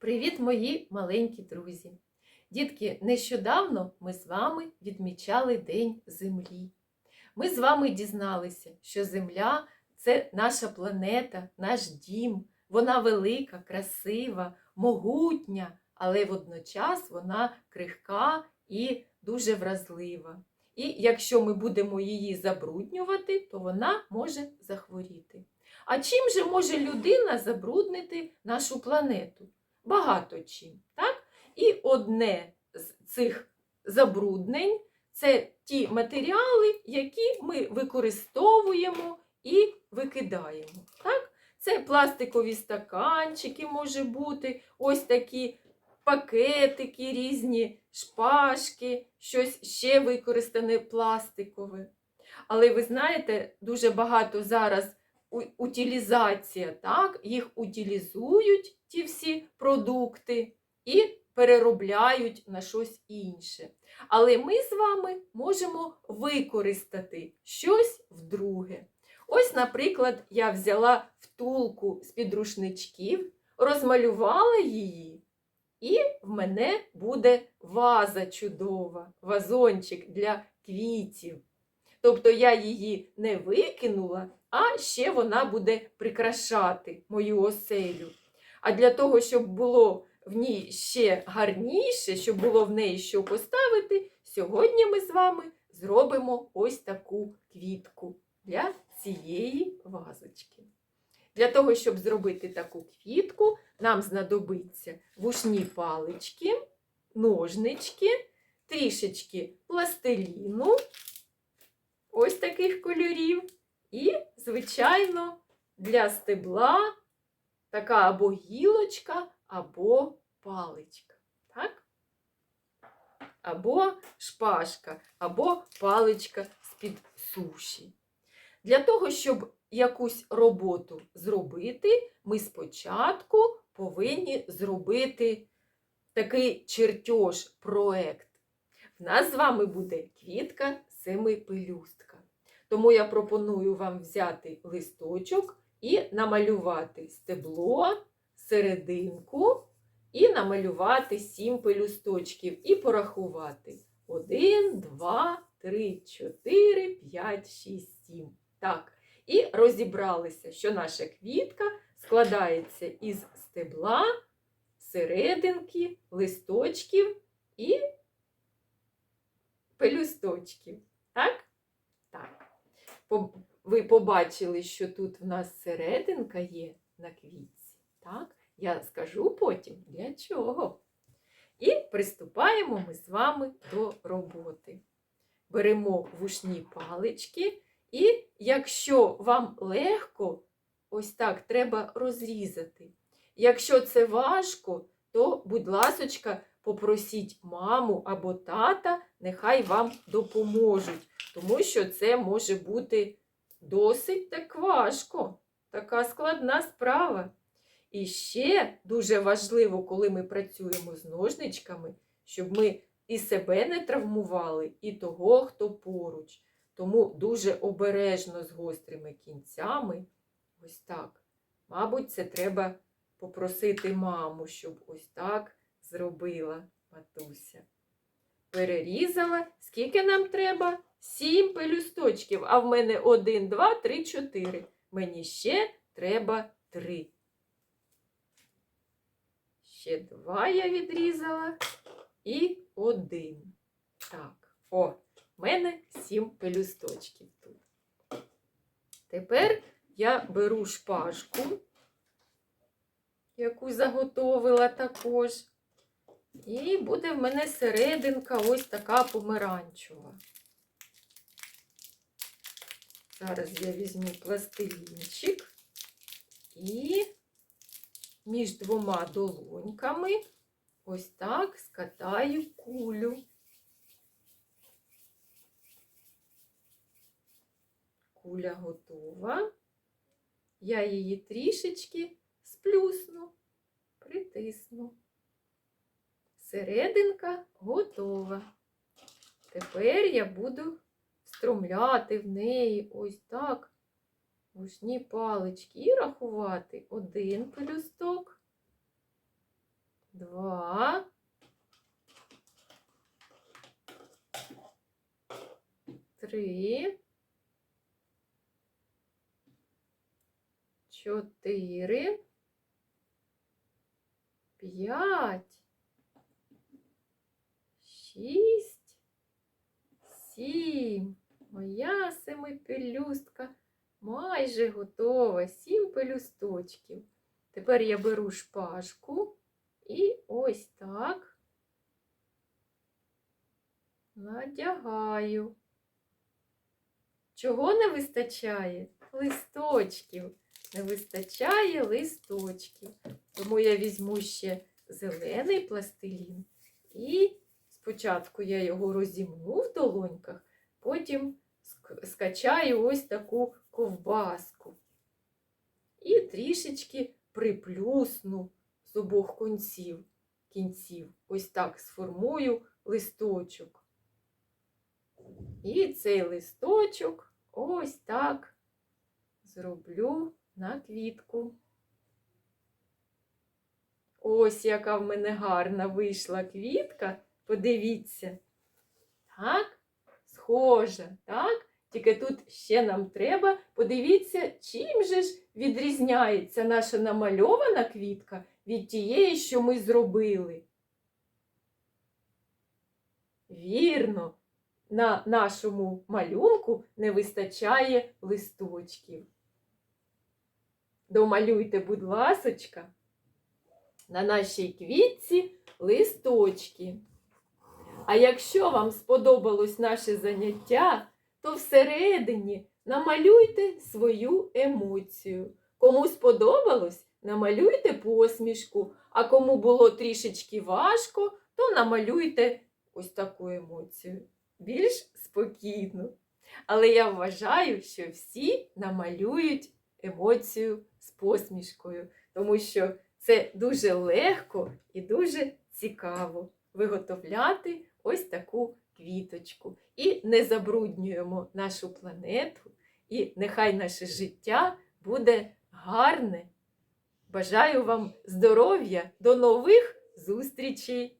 Привіт, мої маленькі друзі! Дітки, нещодавно ми з вами відмічали День Землі. Ми з вами дізналися, що Земля це наша планета, наш дім. Вона велика, красива, могутня, але водночас вона крихка і дуже вразлива. І якщо ми будемо її забруднювати, то вона може захворіти. А чим же може людина забруднити нашу планету? Багато чим. Так? І одне з цих забруднень це ті матеріали, які ми використовуємо і викидаємо. Так? Це пластикові стаканчики, може бути, ось такі пакетики різні, шпажки, щось ще використане пластикове. Але ви знаєте, дуже багато зараз утилізація, так? їх утилізують ті всі продукти і переробляють на щось інше. Але ми з вами можемо використати щось вдруге. Ось, наприклад, я взяла втулку з підрушничків, розмалювала її, і в мене буде ваза чудова, вазончик для квітів. Тобто я її не викинула, а ще вона буде прикрашати мою оселю. А для того, щоб було в ній ще гарніше, щоб було в неї що поставити, сьогодні ми з вами зробимо ось таку квітку для цієї вазочки. Для того, щоб зробити таку квітку, нам знадобиться вушні палички, ножнички, трішечки пластиліну, ось таких кольорів. І, звичайно, для стебла така або гілочка, або паличка. Так? Або шпажка, або паличка з-під суші. Для того, щоб якусь роботу зробити, ми спочатку повинні зробити такий чертеж, проект. В нас з вами буде квітка семипелюстка. Тому я пропоную вам взяти листочок і намалювати стебло, серединку, і намалювати сім пелюсточків, і порахувати. Один, два, три, чотири, п'ять, шість, сім. Так. І розібралися, що наша квітка складається із стебла, серединки, листочків і пелюсточків. Так? Ви побачили, що тут в нас серединка є на квітці. Так? Я скажу потім для чого. І приступаємо ми з вами до роботи. Беремо вушні палички, і якщо вам легко, ось так треба розрізати. Якщо це важко, то, будь ласочка, попросіть маму або тата, нехай вам допоможуть, тому що це може бути досить так важко, така складна справа. І ще дуже важливо, коли ми працюємо з ножничками, щоб ми і себе не травмували, і того, хто поруч. Тому дуже обережно з гострими кінцями. Ось так. Мабуть, це треба попросити маму, щоб ось так зробила матуся. Перерізала. Скільки нам треба? Сім пелюсточків. А в мене один, два, три, чотири. Мені ще треба три. Ще два я відрізала і один. Так, о, в мене сім пелюсточків тут. Тепер я беру шпажку, яку заготовила також. І буде в мене серединка ось така помаранчева. Зараз я візьму пластилінчик і між двома долоньками ось так скатаю кулю. Куля готова. Я її трішечки сплюсну, притисну. Серединка готова. Тепер я буду струмляти в неї ось так вушні палички і рахувати один пелюсток, два. Три. Чотири. П'ять. Шість. Сім. Моя семипелюстка майже готова. Сім пелюсточків. Тепер я беру шпажку і ось так надягаю. Чого не вистачає? Листочків. Не вистачає листочків. Тому я візьму ще зелений пластилін. І спочатку я його розімну в долоньках, потім ск- скачаю ось таку ковбаску. І трішечки приплюсну з обох конців, кінців. Ось так сформую листочок. І цей листочок ось так зроблю на квітку. Ось яка в мене гарна вийшла квітка. Подивіться. Так, схожа, так? Тільки тут ще нам треба. Подивіться, чим же ж відрізняється наша намальована квітка від тієї, що ми зробили. Вірно, на нашому малюнку не вистачає листочків. Домалюйте, будь ласочка, на нашій квітці листочки. А якщо вам сподобалось наше заняття, то всередині намалюйте свою емоцію. Кому сподобалось, намалюйте посмішку, а кому було трішечки важко, то намалюйте ось таку емоцію. Більш спокійну. Але я вважаю, що всі намалюють емоцію з посмішкою, тому що це дуже легко і дуже цікаво виготовляти ось таку квіточку. І не забруднюємо нашу планету, і нехай наше життя буде гарне. Бажаю вам здоров'я, до нових зустрічей!